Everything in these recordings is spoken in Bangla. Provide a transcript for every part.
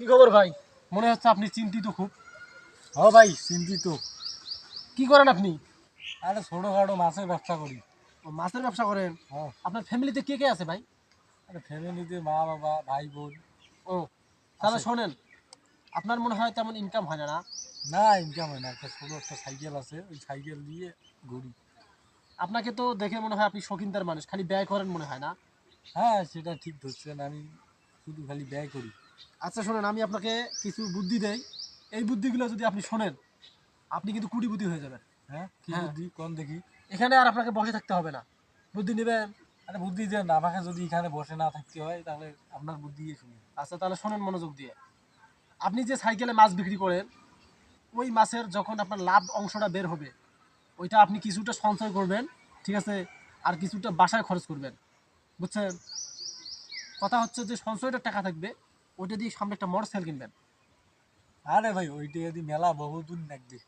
কি খবর ভাই? মনে হচ্ছে আপনি চিন্তিত খুব। হ ভাই চিন্তিত। কি করেন আপনি? আরে ছোটোখাটো মাছের ব্যবসা করি। ও, মাছের ব্যবসা করেন? হ্যাঁ আপনার ফ্যামিলিতে কে কে আছে ভাই? আরে ফ্যামিলিতে মা বাবা ভাই বোন। ও তাহলে শোনেন আপনার মনে হয় তেমন ইনকাম হয় না না? না ইনকাম হয় না। একটা ছোটো একটা সাইকেল আছে ওই সাইকেল দিয়ে ঘুরি। আপনাকে তো দেখে মনে হয় আপনি শৌখিনদার মানুষ খালি ব্যয় করেন মনে হয় না? হ্যাঁ সেটা ঠিক ধরছেন। আমি শুধু খালি ব্যয় করি। আচ্ছা শোনেন আমি আপনাকে কিছু বুদ্ধি দেই। এই বুদ্ধিগুলো যদি আপনি শোনেন আপনি কিন্তু কুটি বুদ্ধি হয়ে যাবেন। হ্যাঁ? কি হ্যাঁ। বুদ্ধি? কোন দেখি? এখানে আর আপনাকে বসে থাকতে হবে না। বুদ্ধি নেবেন? আরে বুদ্ধি দেন আমাকে যদি এখানে বসে না থাকতে হয় তাহলে আপনার বুদ্ধি শুনি আচ্ছা তাহলে শোনেন মনোযোগ দিয়ে। আপনি যে সাইকেলে মাছ বিক্রি করেন ওই মাছের যখন আপনার লাভ অংশটা বের হবে ওইটা আপনি কিছুটা সঞ্চয় করবেন ঠিক আছে? আর কিছুটা বাসায় খরচ করবেন। বুঝছেন? কথা হচ্ছে যে সঞ্চয়টা টাকা থাকবে ওইটা দিয়ে সামনে একটা মোটর সাইকেল কিনবেন। আরে ভাই ওইটা যদি মেলা বহুদিন লাগবে।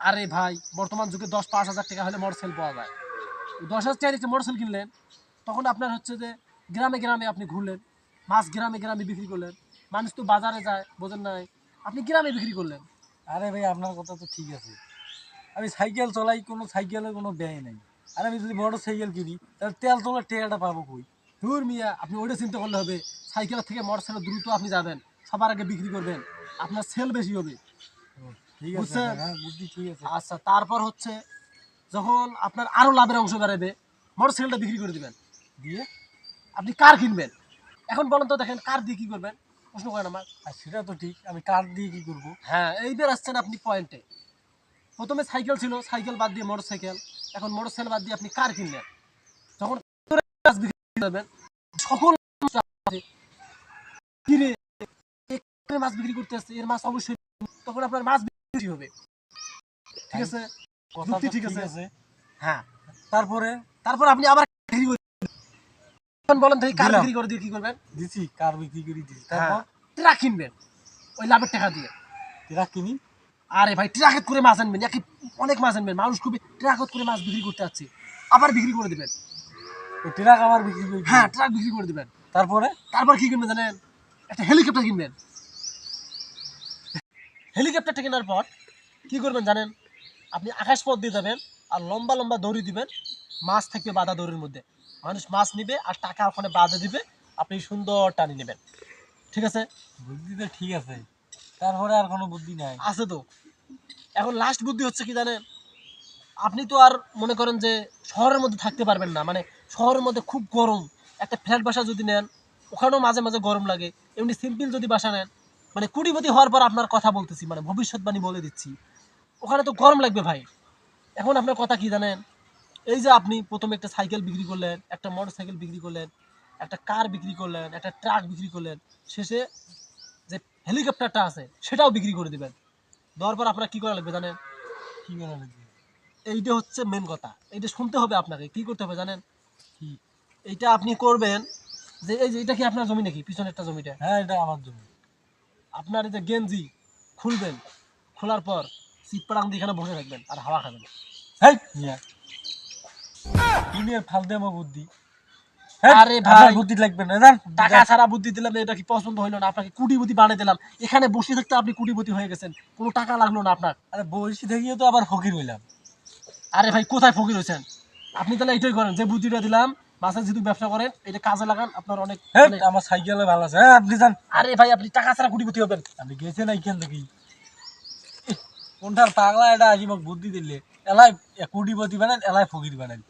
আরে ভাই বর্তমান যুগে দশ পাঁচ হাজার টাকা হলে মোটর সাইকেল পাওয়া যায়। দশ হাজার টাকার একটা মোটর সাইকেল কিনলেন তখন আপনার হচ্ছে যে গ্রামে গ্রামে আপনি ঘুরলেন মাছ গ্রামে গ্রামে বিক্রি করলেন মানুষ তো বাজারে যায় বোঝেন নাই আপনি গ্রামে বিক্রি করলেন। আরে ভাই আপনার কথা তো ঠিক আছে। আমি সাইকেল চলাই কোনো সাইকেলের কোনো ব্যয় নেই। আর আমি যদি মোটর সাইকেল কিনি তাহলে তেল তোলার টাকাটা পাবো কই? ধুর মিয়া আপনি ওইটা চিন্তা করলে হবে। সাইকেলের থেকে মোটর সাইকেল দ্রুত আপনি যাবেন সবার আগে বিক্রি করবেন আপনার সেল বেশি হবে। ঠিক আছে বুঝছেন? হ্যাঁ আচ্ছা তারপর হচ্ছে যখন আপনার আরও লাভের অংশ বেড়াবে মোটর সাইকেলটা বিক্রি করে দিবেন। দিয়ে আপনি কার কিনবেন। এখন বলেন তো দেখেন কার দিয়ে কি করবেন? প্রশ্ন করেন আমার। আর সেটা তো ঠিক আমি কার দিয়ে কি করব? হ্যাঁ এইবার আসছেন আপনি পয়েন্টে প্রথমে সাইকেল ছিল সাইকেল বাদ দিয়ে মোটর সাইকেল এখন মোটর সাইকেল বাদ দিয়ে আপনি কার কিনলেন। যখন মাছ সকল মানুষ আছে, কিরে এ কারে মাছ বিক্রি করতে আসছে এর মাছ অবশ্যই তখন আপনার মাছ বিক্রি হবে। ঠিক আছে? যুক্তি ঠিক ঠিক আছে। আছে। হ্যাঁ তারপরে তারপর আপনি আবার বিক্রি করবেন বলেন তাই কার বিক্রি করে দিয়ে কি করবেন? দিছি কার বিক্রি করে দিছি। হ্যাঁ তারপর? ট্রাক কিনবেন ওই লাভের টাকা দিয়ে। এরা কিনি? আরে ভাই ট্রাকেট করে মাছ আনবেন একই অনেক মাছ আনবেন। মানুষ খুবই ট্রাকত করে মাছ বিক্রি করতে যাচ্ছে আবার বিক্রি করে দিবেন। ট্রাক আমার বিক্রি করে হ্যাঁ হ্যাঁ ট্রাক বিক্রি করে দিবেন। তারপরে? তারপর কি কিনবেন জানেন? একটা হেলিকপ্টার কিনবেন। হেলিকপ্টারটা কেনার পর কি করবেন জানেন? আপনি আকাশ পথ দিয়ে যাবেন আর লম্বা লম্বা দড়ি দিবেন মাছ থাকবে বাধা দড়ির মধ্যে। মানুষ মাছ নিবে আর টাকা ওখানে বাধা দিবে আপনি সুন্দর টানি নেবেন। ঠিক আছে? বুদ্ধি তো ঠিক আছে। তারপরে আর কোনো বুদ্ধি নাই। আছে তো। এখন লাস্ট বুদ্ধি হচ্ছে কি জানেন? আপনি তো আর মনে করেন যে শহরের মধ্যে থাকতে পারবেন না। মানে শহরের মধ্যে খুব গরম। একটা ফ্ল্যাট বাসা যদি নেন ওখানেও মাঝে মাঝে গরম লাগে। এমনি সিম্পল যদি বাসা নেন মানে কুড়িপতি হওয়ার পর আপনার কথা বলতেছি মানে ভবিষ্যৎবাণী বলে দিচ্ছি। ওখানে তো গরম লাগবে ভাই। এখন আপনার কথা কি জানেন? এই যে আপনি প্রথমে একটা সাইকেল বিক্রি করলেন একটা মোটর সাইকেল বিক্রি করলেন একটা কার বিক্রি করলেন একটা ট্রাক বিক্রি করলেন শেষে যে হেলিকপ্টারটা আছে সেটাও বিক্রি করে দেবেন। দেওয়ার পর আপনার কি করা লাগবে জানেন? কি করে লাগবে? এইটা হচ্ছে মেন কথা। এইটা শুনতে হবে আপনাকে। কি করতে হবে জানেন? কি এইটা আপনি করবেন যে এই যে এটা কি আপনার জমি নাকি? পিছনেরটা জমিটা? হ্যাঁ এটা আমার জন্য আপনার এই যে গেঞ্জি খুলবেন খোলার পর সিটপাড়াং দিয়ে এখানে বসে থাকবেন আর হাওয়া খাবেন। হেই! মিয়া। ফাল দেবো বুদ্ধি। আরে ভাই। বুদ্ধি লাগবে না জান? টাকা ছাড়া বুদ্ধি দিলাম এটা কি পছন্দ হইল না? আপনাকে কুটিপতি বানিয়ে দিলাম। এখানে বসে থাকতে আপনি কুটিপতি হয়ে গেছেন। কোনো টাকা লাগল না আপনার। আরে বয়সী থেকেও তো আবার ফকির হইলাম। আরে ভাই কোথায় ফকির হয়েছেন আপনি তাহলে এটাই করেন যে বুদ্ধিটা দিলাম মাছের যেহেতু ব্যবসা করেন এটা কাজে লাগান আপনার অনেক মানে- আমার সাইকেলে ভালো আছে। হ্যাঁ আপনি যান। আরে ভাই আপনি টাকা ছাড়া কুটিপতি হবেন। আপনি গেছেন এইখান থেকে কোনটার পাগলা এটা আজি মোক বুদ্ধি দিলে। এলাই কুটিপতি বানান এলাই ফকির বানান